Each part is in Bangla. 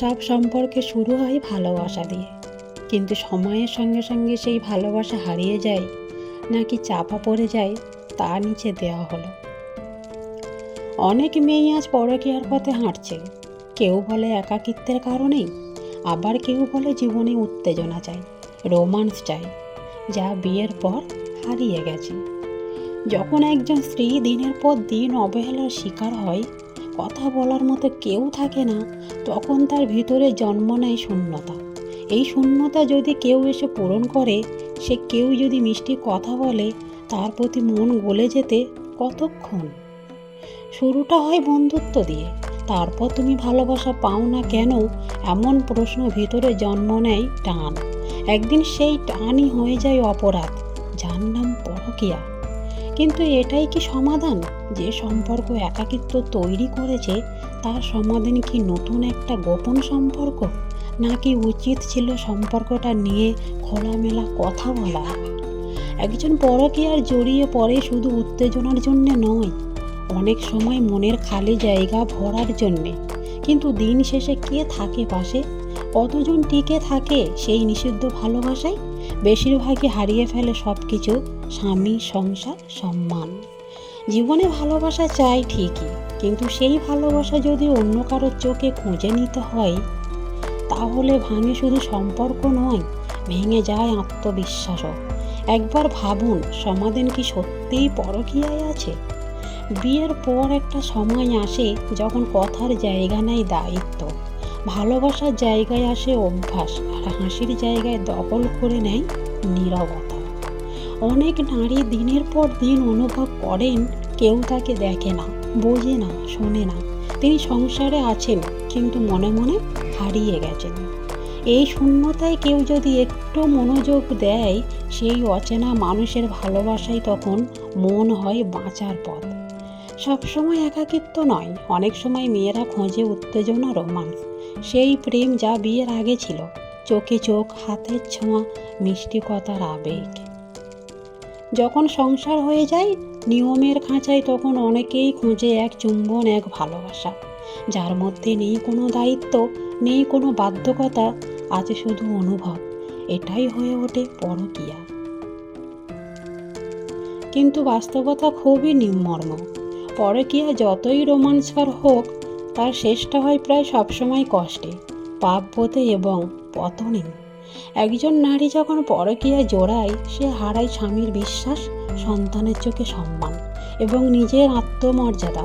সব সম্পর্কে শুরু হয় ভালোবাসা দিয়ে। কিন্তু সময়ের সঙ্গে সঙ্গে সেই ভালোবাসা হারিয়ে যায়, নাকি চাপা পড়ে যায়, তা নিচে দেওয়া হলো। অনেক মেয়ে আজ পরকীয়ার পথে হাঁটছে। কেউ বলে একাকিত্বের কারণেই, আবার কেউ বলে জীবনে উত্তেজনা চাই রোমান্স চাই যা বিয়ের পর হারিয়ে গেছে। যখন একজন স্ত্রী দিনের পর দিন অবহেলার শিকার হয় কথা বলার মতো কেউ থাকে না, তখন তার ভিতরে জন্ম নেয় শূন্যতা। এই শূন্যতা যদি কেউ এসে পূরণ করে, সে কেউ যদি মিষ্টি কথা বলে, তার প্রতি মন গলে যেতে কতক্ষণ? শুরুটা হয় বন্ধুত্ব দিয়ে। তারপর তুমি ভালোবাসা পাও না কেন, এমন প্রশ্ন ভিতরে জন্ম নেয় টান। একদিন সেই টানই হয়ে যায় অপরাধ। যার নাম পরকিয়া। কিন্তু এটাই কি সমাধান? যে সম্পর্ক একাকিত্ব তৈরি করেছে, তার সমাধান কি নতুন একটা গোপন সম্পর্ক? নাকি উচিত ছিল সম্পর্কটা নিয়ে খোলামেলা কথা বলা? একজন পরকীয়ার জড়িয়ে পড়ে শুধু উত্তেজনার জন্য নয়, অনেক সময় মনের খালি জায়গা ভরার জন্যে। কিন্তু দিন শেষে কে থাকে পাশে? কতজন টিকে থাকে সেই নিষিদ্ধ ভালোবাসায়? বেশিরভাগই হারিয়ে ফেলে সব কিছু স্বামী, সংসার, সম্মান। জীবনে ভালোবাসা চাই ঠিকই, কিন্তু সেই ভালোবাসা যদি অন্য কারোর চোখে খুঁজে নিতে হয়, তাহলে ভাঙে শুধু সম্পর্ক নয়, ভেঙে যায় আত্মবিশ্বাসও। একবার ভাবুন, সমাধান কি সত্যিই পরকীয়ায় আছে? বিয়ের পর একটা সময় আসে যখন কথার জায়গা নেয় দায়িত্ব। ভালোবাসার জায়গায় আসে অভ্যাস, আর হাসির জায়গায় দখল করে নেয় নীরবতা। অনেক নারী দিনের পর দিন অনুভব করেন, কেউ তাকে দেখে না, বোঝে না, শোনে না। তিনি সংসারে আছেন, কিন্তু মনে মনে হারিয়ে গেছেন। এই শূন্যতায় কেউ যদি একটু মনোযোগ দেয়, সেই অচেনা মানুষের ভালোবাসায় তখন মন হয় বাঁচার পথ। সবসময় একাকিত্ব নয়, অনেক সময় মেয়েরা খোঁজে উত্তেজনা, রোমান্স। সেই প্রেম যা বিয়ের আগে ছিল, চোখে চোখ, হাতের ছোঁয়া, মিষ্টি কথার আবেগ। যখন সংসার হয়ে যায়, নিয়মের খাঁচায় তখন অনেকেই খুঁজে এক চুম্বন, এক ভালোবাসা। যার মধ্যে নেই কোনো দায়িত্ব, নেই কোনো বাধ্যকতা, আছে শুধু অনুভব। এটাই হয়ে ওঠে পরকিয়া। কিন্তু বাস্তবতা খুবই নির্মর্ম পরকিয়া যতই রোমাঞ্চকর হোক, তার শেষটা হয় প্রায় সবসময় কষ্টে, পাপ বোধে এবং পতনে একজন নারী যখন পরকিয়া জোড়ায়, সে হারায় স্বামীর বিশ্বাস, সন্তানের চোখে সম্মান এবং নিজের আত্মমর্যাদা।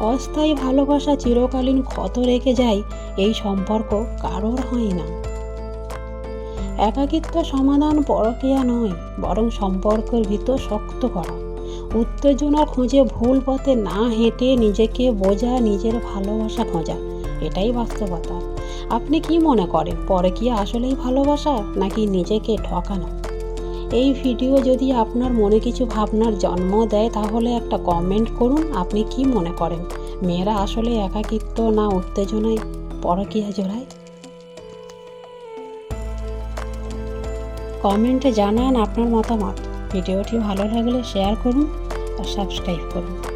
অস্থায়ী ভালোবাসা চিরকালীন ক্ষত রেখে যায়, এই সম্পর্ক কারোর হয় না। একাকিত্ব সমাধান পরকিয়া নয়, বরং সম্পর্কের ভিতর শক্ত করা। উত্তেজনা খুঁজে ভুল পথে না হেঁটে নিজেকে বোঝা, নিজের ভালোবাসা খোঁজা, এটাই বাস্তবতা। আপনি কি মনে করেন, পরে কি আসলেই ভালোবাসা, নাকি নিজেকে ঠকানো? এই ভিডিও যদি আপনার মনে কিছু ভাবনার জন্ম দেয়, তাহলে একটা কমেন্ট করুন, আপনি কি মনে করেন? মেয়েরা আসলে একাকিত্ব না উত্তেজনায়? পরকিয়া জোড়ায় কমেন্টে জানান আপনার মতামত। ভিডিওটি ভালো লাগলে শেয়ার করুন আর সাবস্ক্রাইব করুন।